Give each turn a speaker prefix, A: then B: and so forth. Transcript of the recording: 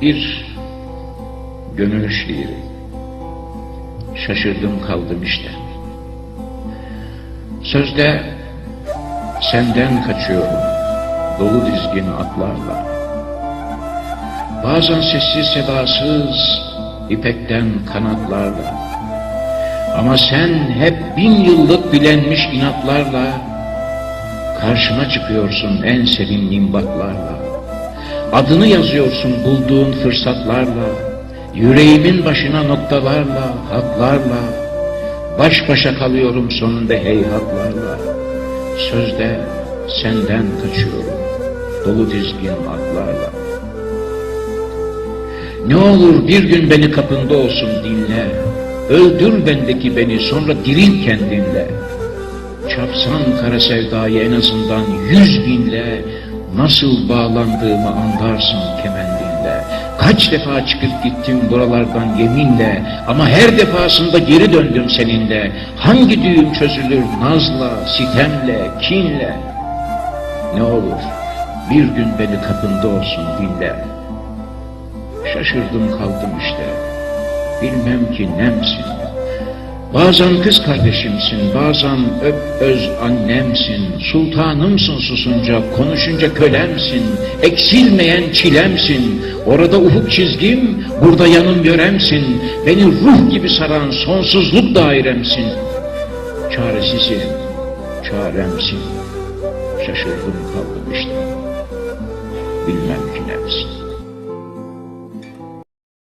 A: Bir gönül şiiri. Şaşırdım kaldım işte. Sözde senden kaçıyorum dolu dizgin atlarla. Bazen sessiz sedasız ipekten kanatlarla. Ama sen hep bin yıllık bilenmiş inatlarla karşıma çıkıyorsun en sevimli baklarla. Adını yazıyorsun bulduğun fırsatlarla, yüreğimin başına noktalarla, hatlarla, baş başa kalıyorum sonunda heyhatlarla. Sözde senden kaçıyorum, dolu dizgin atlarla. Ne olur bir gün beni kapında olsun dinle, öldür bendeki beni sonra diril kendinle. Çapsan kara sevdayı en azından yüz binle, Nasıl bağlandığımı anlarsın kemendinle. Kaç defa çıkıp gittim buralardan yeminle ama her defasında geri döndüm seninle. Hangi düğüm çözülür nazla, sitemle, kinle? Ne olur bir gün beni kapında olsun dinle. Şaşırdım kaldım işte. Bilmem ki nemsin. Bazen kız kardeşimsin, bazen öp öz annemsin, sultanımsın susunca, konuşunca kölemsin, eksilmeyen çilemsin, orada ufuk çizgim, burada yanım yöremsin, beni ruh gibi saran sonsuzluk dairemsin. Çaresizim, çaremsin, şaşırdım kaldım işte, bilmem ki nemsin.